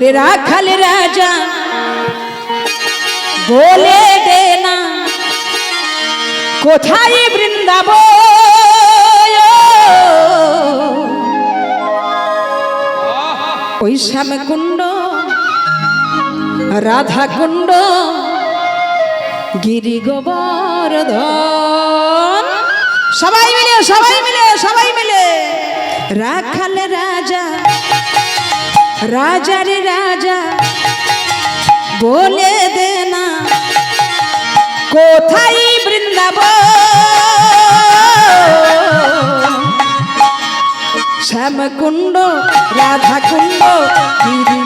রে রাখাল রাজা, বলে দে না, কোথায় বৃন্দাব ওই শ্যামকুণ্ড রাধা কুণ্ড, গিরি গোবর্ধন। সবাই মিলে সবাই মিলে সবাই মিলে, রাখাল রাজা রাজা রাজা বলে দে না কোথায় বৃন্দাব শ্যামকুণ্ড রাধাকুণ্ড গিরি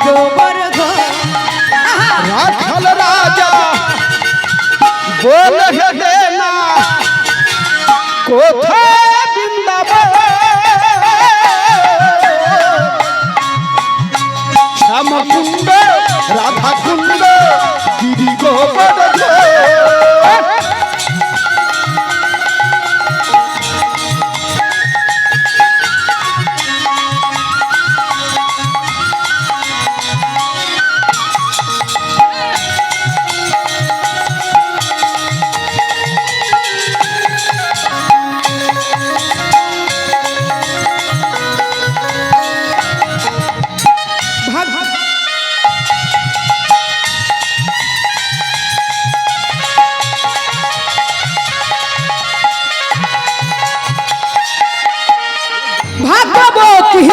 ভাগবতী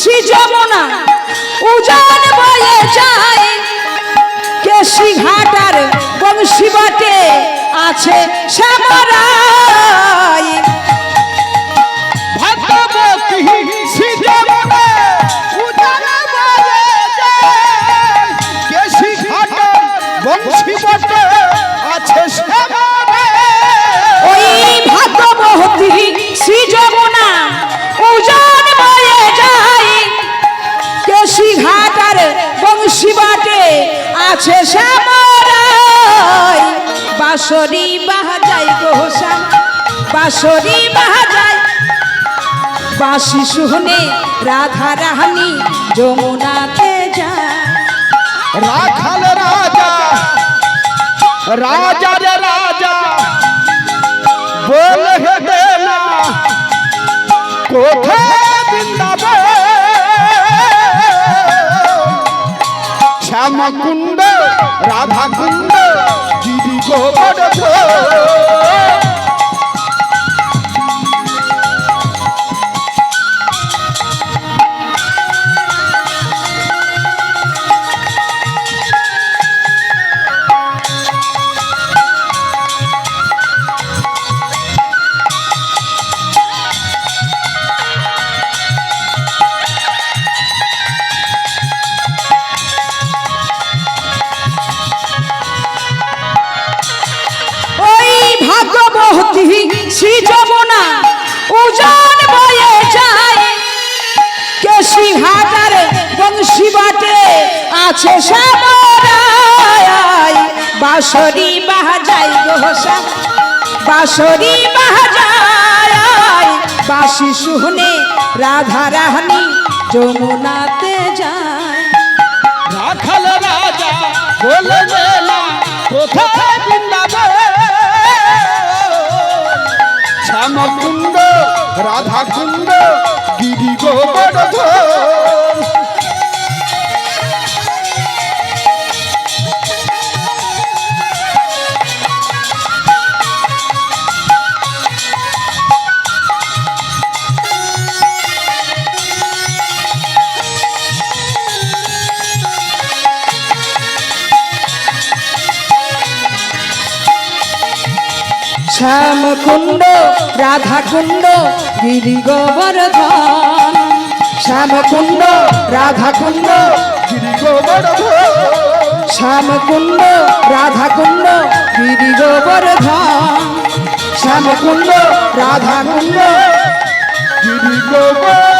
শ্রী যমুনা উজান বয়ে যায়। কেশি ঘাটার বংশী আছে শ্যামরায়। আছে শ্যামরাই বাঁশরি বাজাই গোসাম বাঁশরি বাজাই বাঁশি শুনে রাধা রাহানি যমুনাতে যায়। রাখাল রাজা রাজা রে রাজা দেনা কোথায় শ্যামকুণ্ড রাধাকুণ্ড গিরি গোবর্ধন শ্রী যমুনা, উজান বয়ে যায়। কেশি ঘাটার বংশী বাটে, আছে শ্যামরাই বাঁশরি বাজাই গোসা বাঁশরি বাজায়। বাঁশি শুনে রাধা রাহানি যমুনাতে যায়। রাখাল রাজা বলে কোথায় শ্যামকুণ্ড রাধাকুণ্ড গিরি গোবর্ধন। শ্যামকুণ্ড রাধাকুণ্ড গিরি গোবর্ধন শ্যামকুণ্ড রাধাকুণ্ড গিরি গোবর্ধন শ্যামকুণ্ড রাধাকুণ্ড গিরি গোবর্ধন শ্যামকুণ্ড রাধাকুণ্ড। গিরি গোবর্ধন